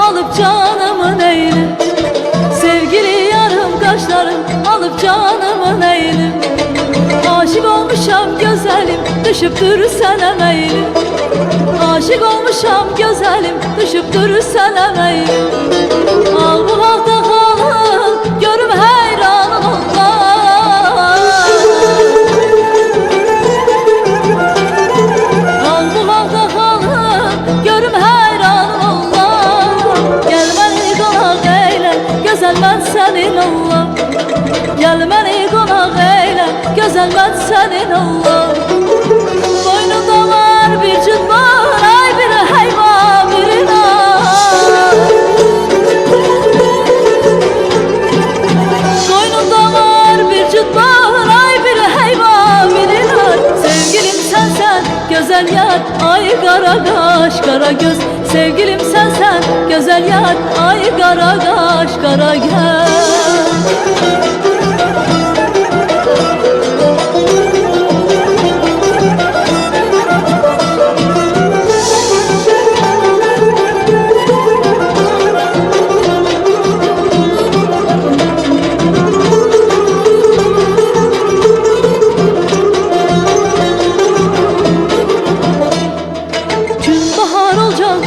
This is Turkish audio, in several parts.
Alıp canımın eğilim Sevgili yarım kaşların alıp canımın eğilim Aşık olmuşam güzelim düşüp dursana meylim Aşık olmuşam güzelim düşüp dursana meylim Al bu halda kalın görüm hayranın onlar Al bu halda kalın görüm hayran ben senin Allah. Beni konak eyle güzel ben senin Allah. Boynunda var bir cüt var ay bir hayvan bir inan. Koynunda var bir cüt var ay bir hayvan bilinir Sevgilim sen sen güzel yar ay kara kaş kara göz Sevgilim sen sen güzel yar ay kara kaş kara göz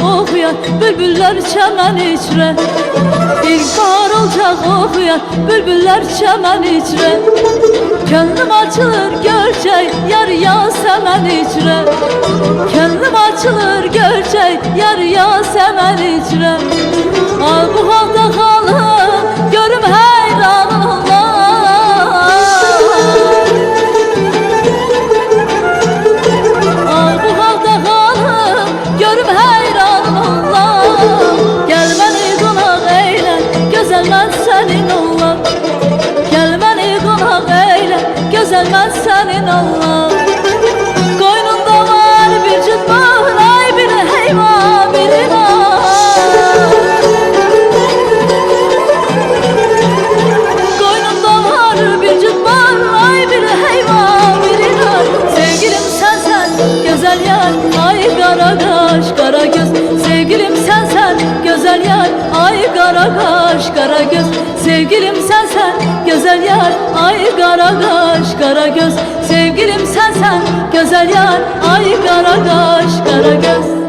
okuyan bülbüller çemen içre İlk bahar olacak okuyan bülbüller çemen içre Gönlüm açılır görcek yar yasemen içre Gönlüm açılır görcek yar yasemen içre Al bu halda kalın ben senin Allah. Gel beni konak eyle güzel ben senin Allah. Koynunda var bir cüt bağır ay bir heyva bir inan. Koynunda var bir cüt var ay bir heyvan bir inan. Sevgilim sen sen güzel yar ay kara kaş kara göz. Sevgilim sen sen güzel yar ay kara kaş kara güzel yar ay kara kaş kara göz. Sevgilim sen sen güzel yar ay kara kaş kara göz